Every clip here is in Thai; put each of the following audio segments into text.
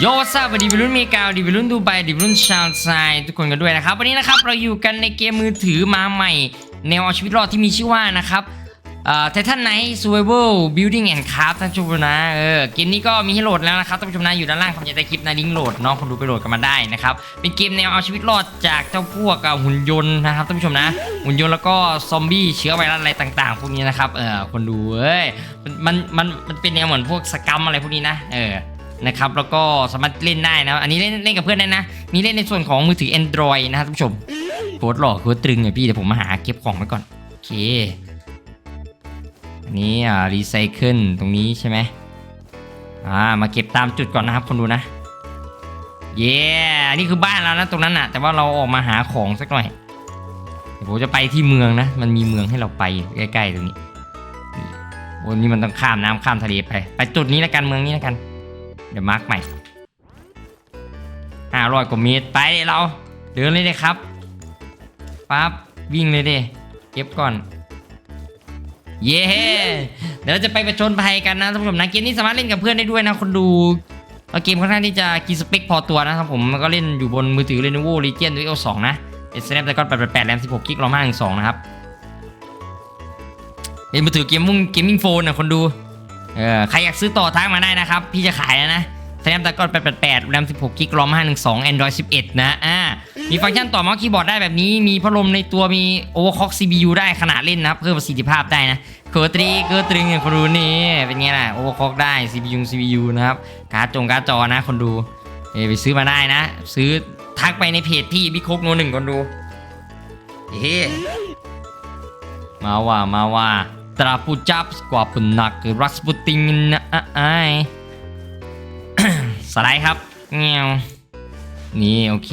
โยซาบดีวิรุ่นเมกาดีวิรุ่นดูไบดีวิรุ่นชาวไซทุกคนกันด้วยนะครับ วันนี้นะครับเราอยู่กันในเกมมือถือมาใหม่ แนวเอาชีวิตรอดที่มีชื่อว่านะครับไททันไนท์ซูเวอร์บิลดิ้งแอนด์คราฟท่านผู้ชมนะเออเกมนี้ก็มีให้โหลดแล้วนะครับท่านผู้ชมนะอยู่ด้านล่างคำจะได้คลิปนะลิงก์โหลดเนาะคนดูไปโหลดกันมาได้นะครับเป็นเกมแนวเอาชีวิตรอดจากเจ้าพวกหุ่นยนต์นะครับท่านผู้ชมนะ หุ่นยนต์แล้วก็ซอมบี้เชื้อไวรัสอะไรต่างๆ พวกนี้นะครับเออคนดูเอ้ยมันมันมันมันเป็นแนวเหมือนพวกสกรรมอะไรพวกนี้นะเออ นะครับแล้วก็สามารถเล่นได้นะอันนี้เล่นเล่นกับเพื่อนได้นะ มีเล่นในส่วนของมือถือ Android นะครับท่านผู้ชมโคตรหล่อโคตรตรึงเนี่ยพี่เดี๋ยวผมมาหาเก็บของไว้ก่อนโอเคอันนี้อ่ารีไซเคิลตรงนี้ใช่ไหมอ่ามาเก็บตามจุดก่อนนะครับคนดูนะเย้นี่คือบ้านเรานะตรงนั้นน่ะ แต่ว่าเราออกมาหาของสักหน่อยเดี๋ยวผมจะไปที่เมืองนะ มันมีเมืองให้เราไปใกล้ๆตรงนี้โอ้นี่มันต้องข้ามน้ำข้ามทะเลไป ไปจุดนี้แล้วกันเมืองนี้แล้วกัน เดี๋ยวมาร์กใหม่ห้าร้อยกว่าเมตรไปเลยเรา เดินเลยเลยครับปั๊บวิ่งเลยดิเก็บก่อน เย้เดี๋ยวเราจะไปประชนภัยกันนะท่านผู้ชมนะเกมนี้สามารถเล่นกับเพื่อนได้ด้วยนะคนดูแล้วเกมค่อนข้างที่จะกินสเปคพอตัวนะครับผมมันก็เล่นอยู่บนมือถือ Lenovo Legion Duo 2 นะ Snapdragon 888 RAM 16 g b ROM 512นะครับเป็นมือถือเกมมุ่งเกมมิ่งโฟนนะคนดู เออใครอยากซื้อต่อทักมาได้นะครับ พี่จะขายแล้วนะ Snapdragon 888 RAM 16 g b ROM 512 Android 11 นะอ่ามีฟังก์ชันต่อเมาส์คีย์บอร์ดได้แบบนี้ มีพัดลมในตัวมี Overclock CPU ได้ขนาดเล่นนะครับ เพิ่มประสิทธิภาพได้นะเกอร์ตรีเกอร์ตริงอย่างคนดูนี่ เป็นไงล่ะ Overclock ได้ CPU CPU นะครับ การ์ดจงการ์ดจอนะคนดูเออไปซื้อมาได้นะ ซื้อทักไปในเพจพี่บิ๊กโคกโนหนึ่งคนดูเฮ้มาว่ามาว่า ตราปูจับกว่าปุนนักรัสปุติงนะไอายสไลด์ครับเงี้ยนี่โอเค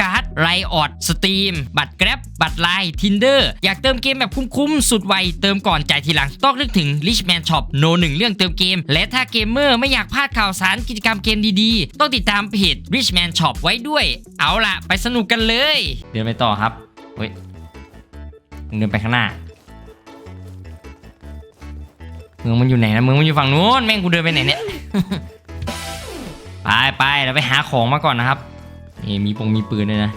ไรออดสตรีมบัตรแกร็บบัตรไลน์ทินเดอร์อยากเติมเกมแบบคุ้มๆ สุดไว เติมก่อนจ่ายทีหลัง ต้องนึกถึง Richman Shop โนหนึ่งเรื่องเติมเกม และถ้าเกมเมอร์ไม่อยากพลาดข่าวสารกิจกรรมเกมดีๆ ต้องติดตามเพจ Richman Shop ไว้ด้วย เอาล่ะ ไปสนุกกันเลย เดินไปต่อครับเฮ้ยเดินไปข้างหน้าเมืองมันอยู่ไหนนะเมืองมันอยู่ฝั่งนู้นแม่งกูเดินไปไหนเนี่ยไปไปเราไปหาของมาก่อนนะครับ นี่มีปงมีปืนด้วยนะ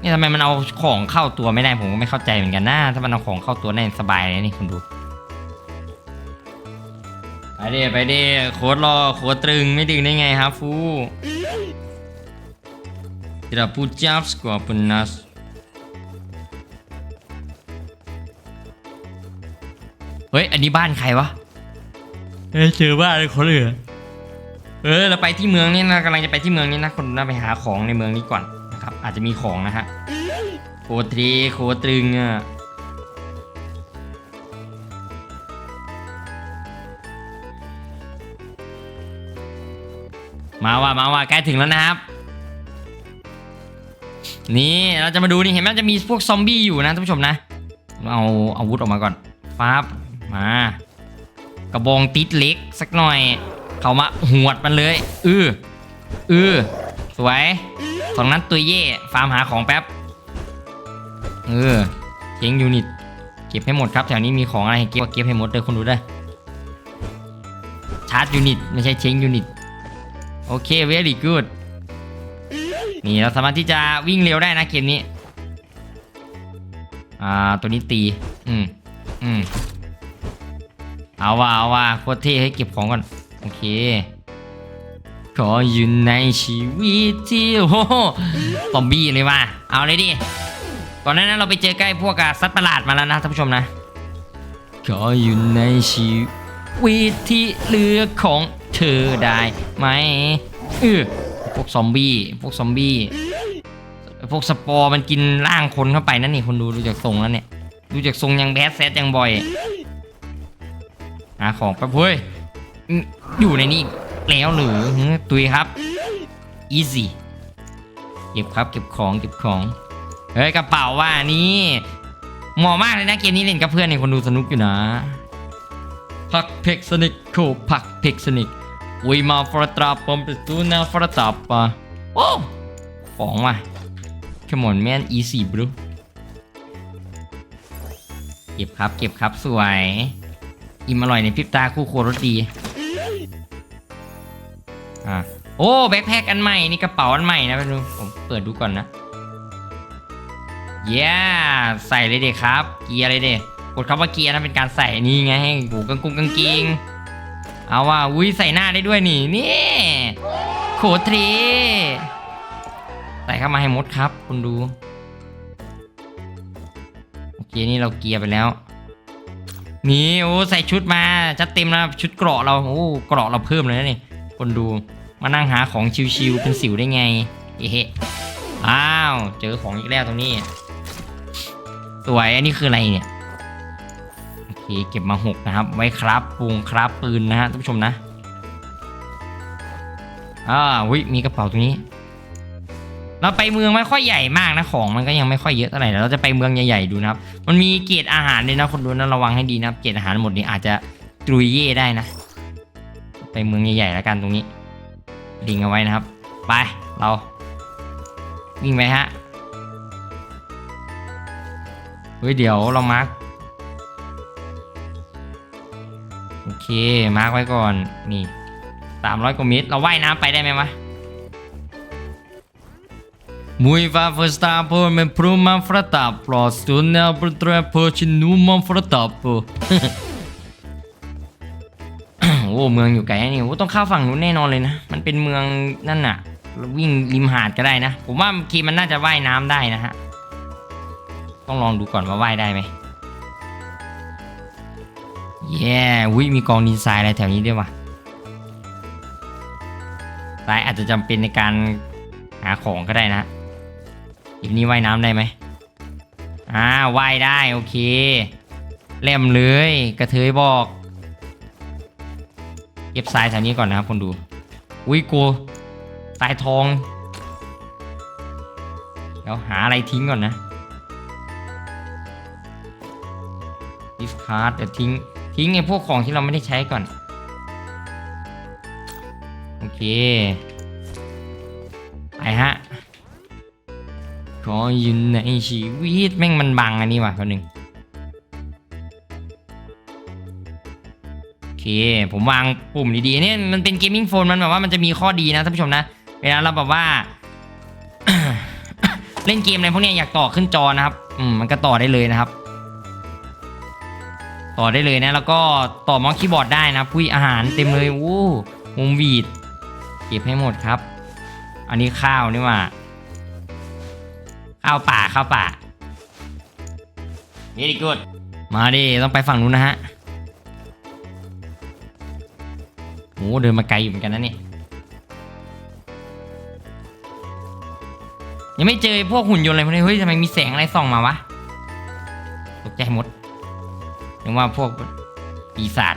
นี่ทำไมมันเอาของเข้าตัวไม่ได้ผมก็ไม่เข้าใจเหมือนกันนะถ้ามันเอาของเข้าตัวได้สบายเลยนี่คุณดูไปดิไปดิโคตรรอโคตรตรึงไม่ดึงได้ไงครับฟูที่เราพูดจับสกว่าปุนนัสเฮ้ย อันนี้บ้านใครวะเฮ้ยเจอบ้านคนเหลือ เออเราไปที่เมืองนี่นะกำลังจะไปที่เมืองนี้นะคนน่าไปหาของในเมืองนี้ก่อนนะครับอาจจะมีของนะฮะโคตรีโคตรึงอะมาว่ามาว่าใกล้ถึงแล้วนะครับ นี่เราจะมาดูนี่เห็นไหมจะมีพวกซอมบี้อยู่นะท่านผู้ชมนะเอาอาวุธออกมาก่อนฟ้าบมากระบองติดเล็กสักหน่อย เขามาหวดมันเลย อืออือสวยสองนั้นตัวเย่ฟาร์มหาของแป๊บเออเจ๊งยูนิตเก็บให้หมดครับแถวนี้มีของอะไรเก็บก็เก็บให้หมดเลยคนดูได้ชาร์จยูนิตไม่ใช่เช้งยูนิตโอเค very good นี่เราสามารถที่จะวิ่งเร็วได้นะเกมนี้อ่าตัวนี้ตีอืมอืมเอาว่าเอาว่าโคตรเท่ให้เก็บของก่อน โอเค ขออยู่ในชีวิตที่โอ้โหซอมบี้เลยว่ะเอาเลยดิก่อนหน้านั้นเราไปเจอใกล้พวกสัตว์ประหลาดมาแล้วนะท่านผู้ชมนะ ขออยู่ในชีวิตที่เลือของเธอได้ไหมเออพวกซอมบี้พวกซอมบี้พวกสปอร์มันกินร่างคนเข้าไปนั่นนี่คนดูดูจากทรงแล้วเนี่ย ดูจากทรงยังแบดแซดยังบ่อยหาของแป๊บเฮ้ย อยู่ในนี่แล้วหรือตุยครับ easy เก็บครับเก็บของเก็บของ เฮ้ยกระเป๋าว่านี่เหมาะมากเลยนะเกมนี้เล่นกับเพื่อนเนี่ยคนดูสนุกอยู่นะพักเพกสนิกโคพักเพกสนิกอุยมาฟรตราปอมเปตูนาฟรตาปะโอ้ของว่ะ Come on man easy bro เก็บครับเก็บครับสวย อิ่มอร่อยในพริบตาคู่โครัวรสดี อะโอ้แบ็คแพคอันใหม่นี่กระเป๋าอันใหม่นะไปดูผมเปิดดูก่อนนะเย้ใส่เลยเด็กครับ เกียร์เลยเด็กกดคำว่าเกียร์นะเป็นการใส่นี่ไงหูกางกุงกางเกงเอาว่าอุ้ยใส่หน้าได้ด้วยนี่นี่โคตรเทใส่เข้ามาให้หมดครับ คุณดูโอเคนี่เราเกียร์ไปแล้วนี่โอ้ใส่ชุดมาจัดเต็มแล้วชุดเกราะเราโอ้เกราะเราเพิ่มเลยนะนี่ คนดูมานั่งหาของชิวๆเป็นสิวได้ไงเฮ้เฮ้อ้าว เจอของอีกแล้วตรงนี้ สวยอันนี้คืออะไรเนี่ยโอเคเก็บมาหกนะครับ ไว้ครับปูงครับปืนนะฮะท่านผู้ชมนะอ่าวิมีกระเป๋าตรงนี้ เราไปเมืองไม่ค่อยใหญ่มากนะของมันก็ยังไม่ค่อยเยอะเท่าไหร่เราจะไปเมืองใหญ่ๆดูนะครับ มันมีเกรดอาหารด้วยนะคนดูนะระวังให้ดีนะครับเกรดอาหารหมดนี้อาจจะตรุยเย่ได้นะ ไปเมืองใหญ่ๆแล้วกันตรงนี้ลิงเอาไว้นะครับ ไปเราวิ่งไปฮะเฮ้ยเดี๋ยวเรามาร์กโอเคมาร์กไว้ก่อนนี่สามร้อยกว่าเมตรเราว่ายน้ำไปได้ไหมวะ Muy va festa por me pruma frata plus tunel por tre por chinuma frata โอ้เมืองอยู่ไกลนี่โอ้ต้องเข้าฝั่งนู้นแน่นอนเลยนะ มันเป็นเมืองนั่นน่ะ วิ่งริมหาดก็ได้นะ ผมว่าคีมันน่าจะว่ายน้ำได้นะฮะ ต้องลองดูก่อนว่าว่ายได้ไหมเย้วิมีกองดินทรายอะไรแถวนี้ด้วยวะทรายอาจจะจำเป็นในการหาของก็ได้นะอีกนี้ว่ายน้ำได้ไหมอ่าว่ายได้โอเคเล่มเลย กระเทยบอก เก็บทรายแถวนี้ก่อนนะครับคนดู อุ้ยกูทรายทองเดี๋ยวหาอะไรทิ้งก่อนนะ discard เดี๋ยวทิ้ง ทิ้งไอ้พวกของที่เราไม่ได้ใช้ก่อน โอเค ไปฮะขอยืนในชีวิตแม่งมันบังอันนี้ว่ะคนหนึ่ง เค ผมวางปุ่มดีๆเนี่ยมันเป็นเกมมิ่งโฟนมันแบบว่ามันจะมีข้อดีนะท่านผู้ชมนะ เวลาเราแบบว่า เล่นเกมอะไรพวกนี้อยากต่อขึ้นจอนะครับ อืมมันก็ต่อได้เลยนะครับ ต่อได้เลยนะ แล้วก็ต่อมาส์คีย์บอร์ดได้นะพุ้ยอาหารเต็มเลยวู้มุมวีดเก็บให้หมดครับ อันนี้ข้าวนี่ว่าข้าวป่าข้าวป่า very good มาดิต้องไปฝั่งนู้นนะฮะ โอ้เดินมาไกลอยู่เหมือนกันนะเนี่ยยังไม่เจอพวกหุ่นยนต์อะไรพวกนี้เฮ้ยทำไมมีแสงอะไรส่องมาวะตกใจหมดยังว่าพวกปีศาจ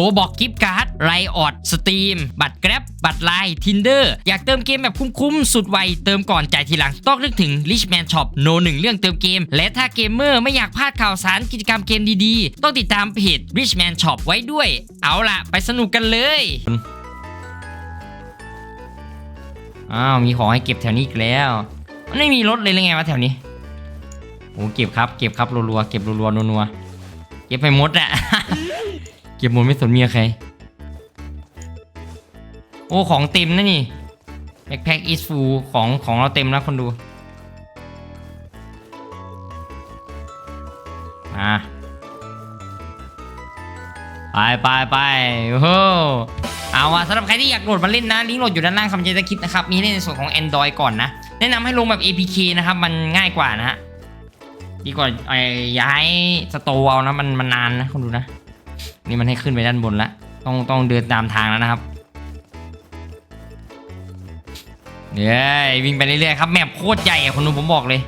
ลบอกกิฟต์การ์ดไรออดสตรีมบัตรแกร็บบัตรไลน์ทินเดอร์อยากเติมเกมแบบคุ้มๆ สุดไว เติมก่อนจ่ายทีหลัง ต้องนึกถึง Richman Shop โนหนึ่งเรื่องเติมเกม และถ้าเกมเมอร์ไม่อยากพลาดข่าวสารกิจกรรมเกมดีๆ ต้องติดตามเพจ Richman Shop ไว้ด้วย เอาล่ะ ไปสนุกกันเลยอ้าวมีของให้เก็บแถวนี้อีกแล้วมันไม่มีรถเลยหรือไงวะแถวนี้โอ้เก็บครับเก็บครับรัวๆเก็บรัวๆนัวๆเก็บไปหมดอะ เก็บหมดไม่สนเมียใคร โอ้ของเต็มนะนี่ backpack is full ของของเราเต็มแล้วคนดู มาไปไปไปโอ้โหเอาอะสำหรับใครที่อยากโหลดมาเล่นนะ ลิงก์โหลดอยู่ด้านล่างคำเจตคลิปนะครับ มีให้เล่นในส่วนของ Android ก่อนนะ แนะนำให้ลงแบบ APK นะครับ มันง่ายกว่านะฮะ ดีกว่าไอ้ย้ายสโตร์เอานะ มันมันนานนะคุณดูนะ นี่มันให้ขึ้นไปด้านบนละต้องต้องเดินตามทางแล้วนะครับเดี๋ยววิ่งไปเรื่อยๆครับแมปโคตรใหญ่อะคุณดูผมบอกเลย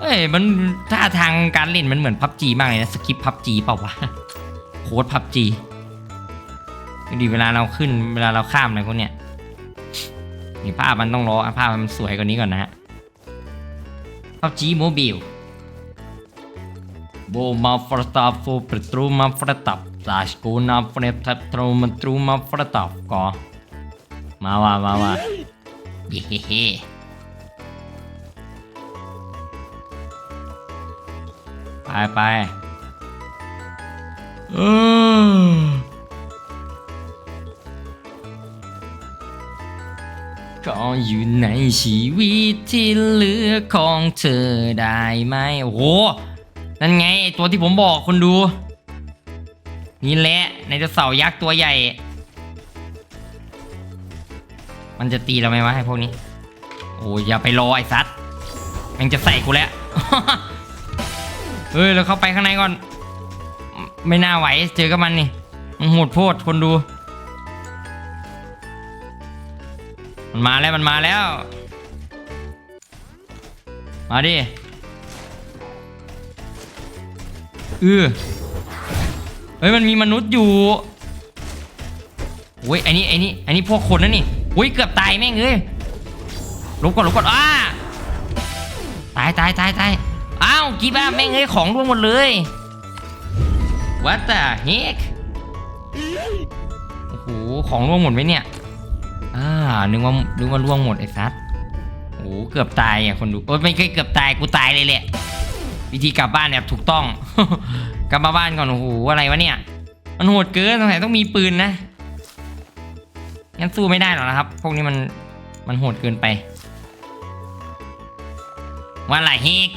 เอ้ยมันท่าทางการเล่นมันเหมือนพับจีมากเลยนะสกิปพับจีเปล่าวะโค้ดพับจีดีเวลาเราขึ้นเวลาเราข้ามอะไรพวกเนี้ยนี่ภาพมันต้องรอภาพมันสวยกว่านี้ก่อนนะฮะพับจีโมบิล โบมาฟรตับโฟปรตรูมาฟรตับสาชกูนาฟรตับตรูมาตรูมาฟรตับก็มาว่ามาว่าเย้เฮ้เฮ้ไปไปเออก็อยู่ในชีวิตที่เหลือของเธอได้ไหมโอ้ นั่นไงตัวที่ผมบอกคนดู นี่แหละในจะเสาร์ยักษ์ตัวใหญ่ มันจะตีเราไหมวะไอ้พวกนี้ โอ้ยอย่าไปรอไอ้ซัดมันจะใส่กูแล้ว เฮ้ยเราเข้าไปข้างในก่อน ไม่น่าไหวเจอกับมันนี่มันโหดโพดคนดู มันมาแล้วมันมาแล้ว มาดิ เออเฮ้ยมันมีมนุษย์อยู่โอ้ยไอ้นี่ไอ้นี่ไอ้นี่พวกคนนั่นนี่โอ้ยเกือบตายแม่งเอ้ยลบก่อนลบก่อนอ้าตายตายตายตายอ้าวกีบ้าแม่งเอ้ยของร่วงหมดเลย What the heck โอ้โหของร่วงหมดไหมเนี่ยอ่านึกว่านึกว่าล่วงหมดไอ้ซัดโอ้โหเกือบตายอะคนดูโอ้ไม่เคยเกือบตายกูตายเลยแหละ วิธีกลับบ้านแบบถูกต้อง กลับมาบ้านก่อนโอ้โหอะไรวะเนี่ย มันโหดเกินสงสัยต้องมีปืนนะงั้นสู้ไม่ได้หรอกนะครับ พวกนี้มันมันโหดเกินไปว่าอะไรเฮก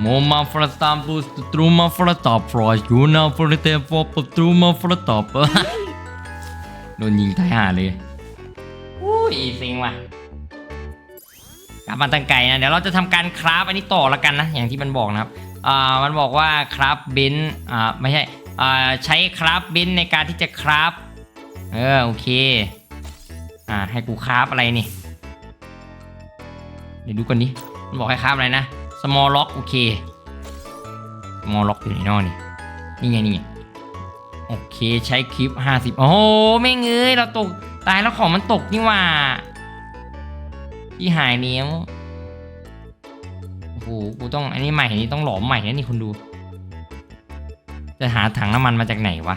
โมมาฟรตามปูสตรูมาฟรตอฟรอยยูนาฟรเตฟอปตรูมาฟรตอปโดนยิงตายหาเลยอุ้ยสิงว่ะ กลับมาตั้งไกลนะเดี๋ยวเราจะทำการคราฟอันนี้ต่อละกันนะอย่างที่มันบอกนะครับอ่ามันบอกว่าคราฟเบนอ่าไม่ใช่อ่าใช้คราฟเบนในการที่จะคราฟเออโอเคอ่าให้กูคราฟอะไรนี่เดี๋ยวดูกันดิมันบอกให้คราฟอะไรนะ small lock โอเค small lock อยู่ในนอกนี่นี่ไงนี่ไงโอเคใช้คลิป 50 โอ้โหไม่เงยเราตกตายแล้วของมันตกนี่ว่า ที่หายเนี้ยโอ้โหกูต้องอันนี้ใหม่อันนี้ต้องหลอมใหม่นะนี่คุณดู จะหาถังน้ำมันมาจากไหนวะ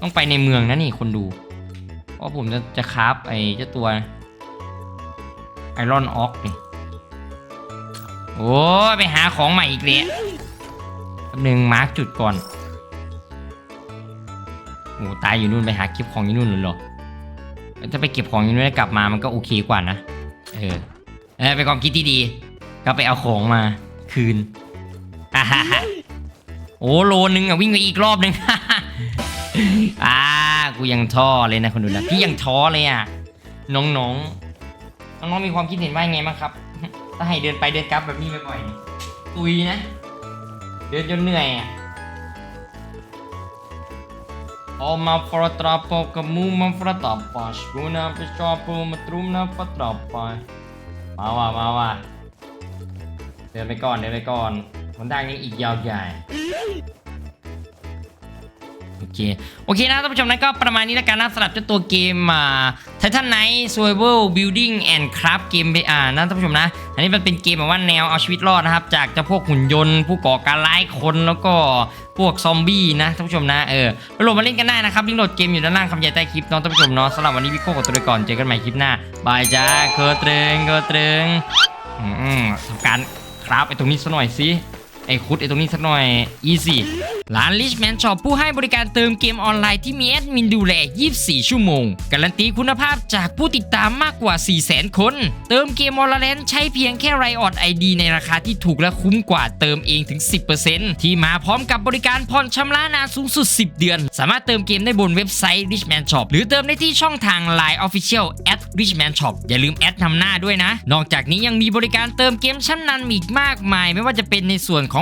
ต้องไปในเมืองนะนี่คนดู เพราะผมจะจะคราฟไอ้เจ้าตัวไอรอนออกนี่ โอ้ไปหาของใหม่อีกเลยแป๊บนึงมาร์กจุดก่อนโอ้ตายอยู่นู่นไปหาเก็บของอยู่นู่นเลยเหรอ ถ้าไปเก็บของอยู่นู่นแล้วกลับมามันก็โอเคกว่านะ เออเออเป็นความคิดที่ดี ก็ไปเอาของมาคืนอ่าฮะโอ้โลนึงอะวิ่งไปอีกรอบนึง อ่า กูยังท้อเลยนะคนดูนะพี่ยังท้อเลยอะ น้องๆ น้องๆมีความคิดเห็นว่าไงบ้างครับ ถ้าให้เดินไปเดินกลับแบบนี้บ่อยๆตุยนะ เดินจนเหนื่อยอะ All ma fratrapo kamu ma fratapas Guna pesyapo matrum na fratrapas มาว่ะมาว่ะเดินไปก่อนเดินไปก่อนหนทางนี้อีกยาวใหญ่ โอเค โอเคนะท่านผู้ชมนั้นก็ประมาณนี้แล้วกันนะสำหรับเจ้าตัวเกมอ่า Titan Knight Survival Building and Craft เกมไปอ่านะท่านผู้ชมนะ อันนี้มันเป็นเกมแบบว่าแนวเอาชีวิตรอดนะครับ จากเจ้าพวกหุ่นยนต์ ผู้ก่อการร้ายคนแล้วก็พวกซอมบี้นะท่านผู้ชมนะเออไปโหลดมาเล่นกันได้นะครับลิงก์โหลดเกมอยู่ด้านล่างคำใหญ่ใต้คลิปน้องท่านผู้ชมเนาะสำหรับวันนี้พี่โก้ขอตัวไปก่อนเจอกันใหม่คลิปหน้าบายจ้าเคอเตรงเคอเตรงอืมทำการคราฟไปตรงนี้ซะหน่อยสิ ไอ้คุดไอ้ตรงนี้สักหน่อย easy ร้าน Richman Shop ผู้ให้บริการเติมเกมออนไลน์ที่มีแอดมินดูแล 24 ชั่วโมง การันตีคุณภาพจากผู้ติดตามมากกว่า 400,000 คน เติมเกมออลแลน์ใช้เพียงแค่ไรออดไอดีในราคาที่ถูกและคุ้มกว่าเติมเองถึง 10%ที่มาพร้อมกับบริการผ่อนชำระนานสูงสุด 10 เดือน สามารถเติมเกมได้บนเว็บไซต์ Richman Shop หรือเติมได้ที่ช่องทาง Line Official at Richman Shop อย่าลืมแอดนำหน้าด้วยนะ นอกจากนี้ยังมีบริการเติมเกมชั้นนำอีกมากมาย ไม่ว่าจะเป็นในส่วนของ